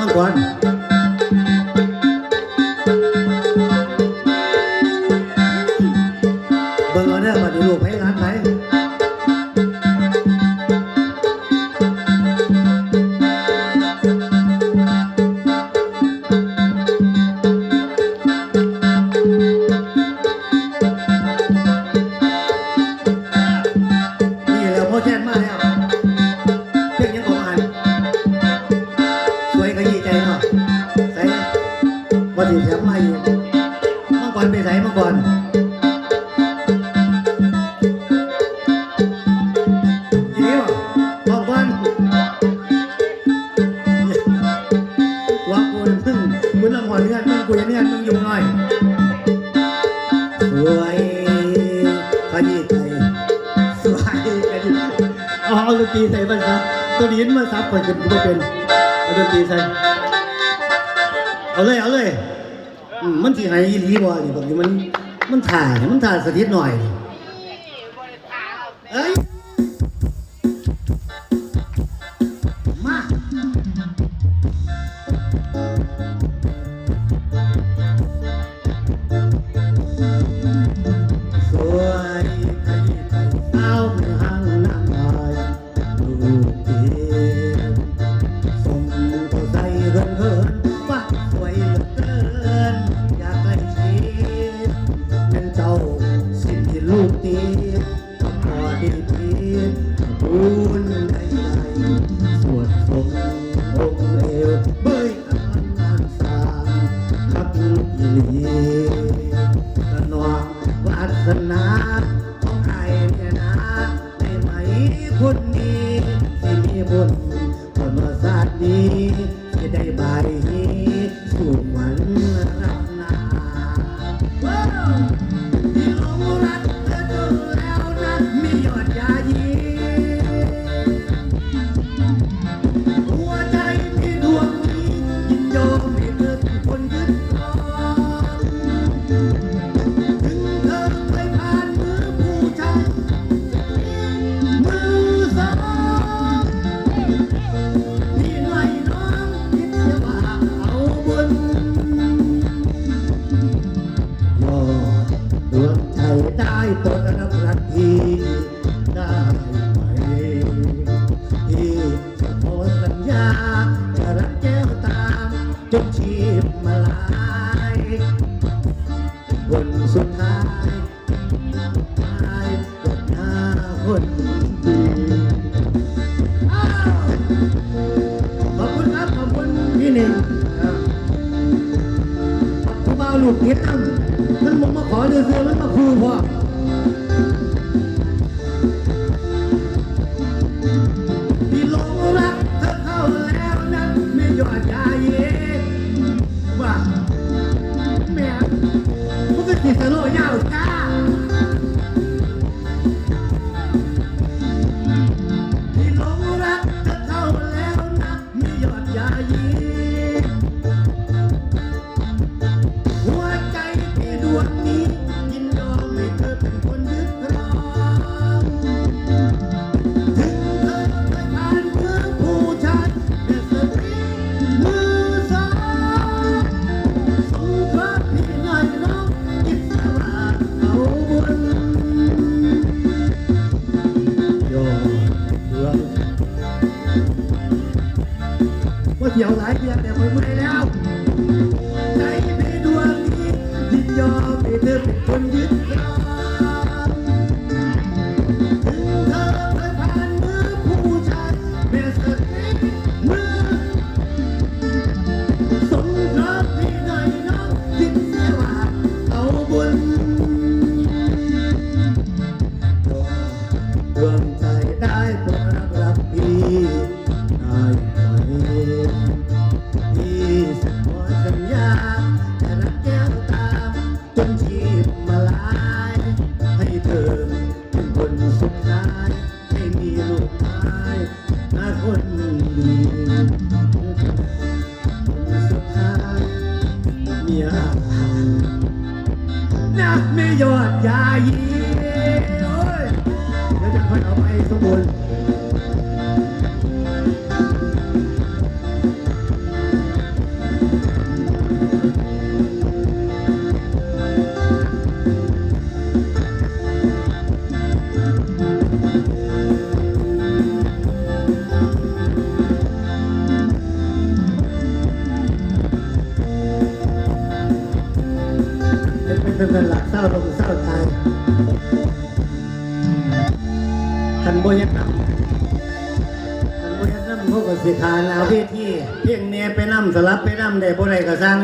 มัง ว่าสิแถมมาอยู่มังกรไปใส่มังกรอีนี่บ่มังกรว่ากูมึงมึงละหมอนเงื่อมึงกูยังเงื่อนมึงอยู่หน่อยสวยขยี้ใจสบายอยู่เอาเอาดนตรีใส่มันซะตัวนี้มาซับคนกันกูเป็นเอาดนตรีใส่ เอาเลยเอาเลยอืมมันทีไหนอีหลีบ่นี่บางทีมันมันถ่ายมันถ่ายสถิตหน่อยนี่เอ้ย ได้โปรดรับรักพี่ได้ไหมพี่จะขอสัญญาจะรักแก้วตามจนชีพมาลายวันสุดท้ายตายกดหน้าคนดีขอบคุณครับ ขอบคุณพี่หนึ่งครับผู้บ่าวลูกเฮ็ดตั้งมันบอกมาขอเดือนเดือนมันมาคูพ่อ ว่าเที่ยวหลายเดือนแต่ไมื่อยแล้วใจพี่ดวงนี้ยินยอมให้เธอเป็นคนยึดครองถึงเธอเคยผ่านมือผู้ชายแม้สักนิดมือสงเคราะห์พี่ไหนน้องคิดเสียว่าเอาบุญ ดยายีโอ้ยเดี๋ยวจะค่อยเอาไปสมบูรณ์ คันโบยันำคันโบยักนำเขาก็สิทานเอาเวทีเพียงเนียไปนำสลับไปนำได้บ่ได้ก็สร้าง